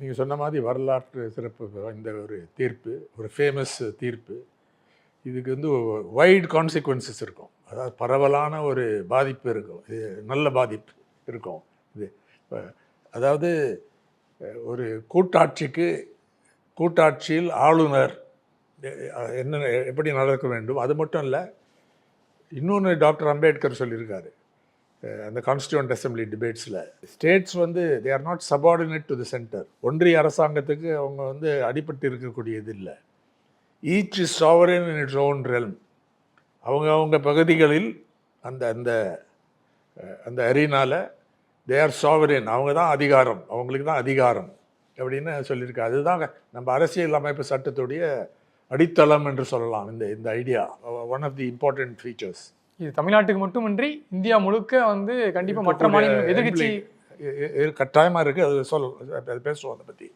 நீங்கள் சொன்ன மாதிரி வரலாற்று சிறப்பு இந்த ஒரு தீர்ப்பு ஒரு ஃபேமஸ் தீர்ப்பு. இதுக்கு வந்து வைட் கான்சிக்வன்சஸ் இருக்கும். அதாவது பரவலான ஒரு பாதிப்பு இருக்கும். இது நல்ல பாதிப்பு இருக்கும். இது அதாவது ஒரு கூட்டாட்சிக்கு கூட்டாட்சியில் ஆளுநர் என்ன எப்படி நடக்க வேண்டும்? அது மட்டும் இல்லை இன்னொன்று டாக்டர் அம்பேத்கர் சொல்லியிருக்காரு. அந்த கான்ஸ்டியூண்ட் அசம்பிளி டிபேட்ஸில் ஸ்டேட்ஸ் வந்து they are not subordinate to the centre ஒன்றிய அரசாங்கத்துக்கு அவங்க வந்து அடிபட்டு இருக்கக்கூடியது இல்லை each is sovereign in its own realm அவங்க அவங்க பகுதிகளில் அந்த அந்த அந்த அரினால தே ஆர் சாவரன் அவங்க தான் அதிகாரம். அவங்களுக்கு தான் அதிகாரம் அப்படின்னு சொல்லியிருக்காரு அதுதான் நம்ம அரசியல் அமைப்பு சட்டத்துடைய அடித்தளம் என்று சொல்லலாம் இந்த இந்த idea one of the important features இது தமிழ்நாட்டுக்கு மட்டுமின்றி இந்தியா முழுக்க வந்து கண்டிப்பா மற்ற மாநிலங்கள் எதிர்கட்சி கட்டாயமாக இருக்குது அது சொல் அது பேசுவோம் அதை பற்றி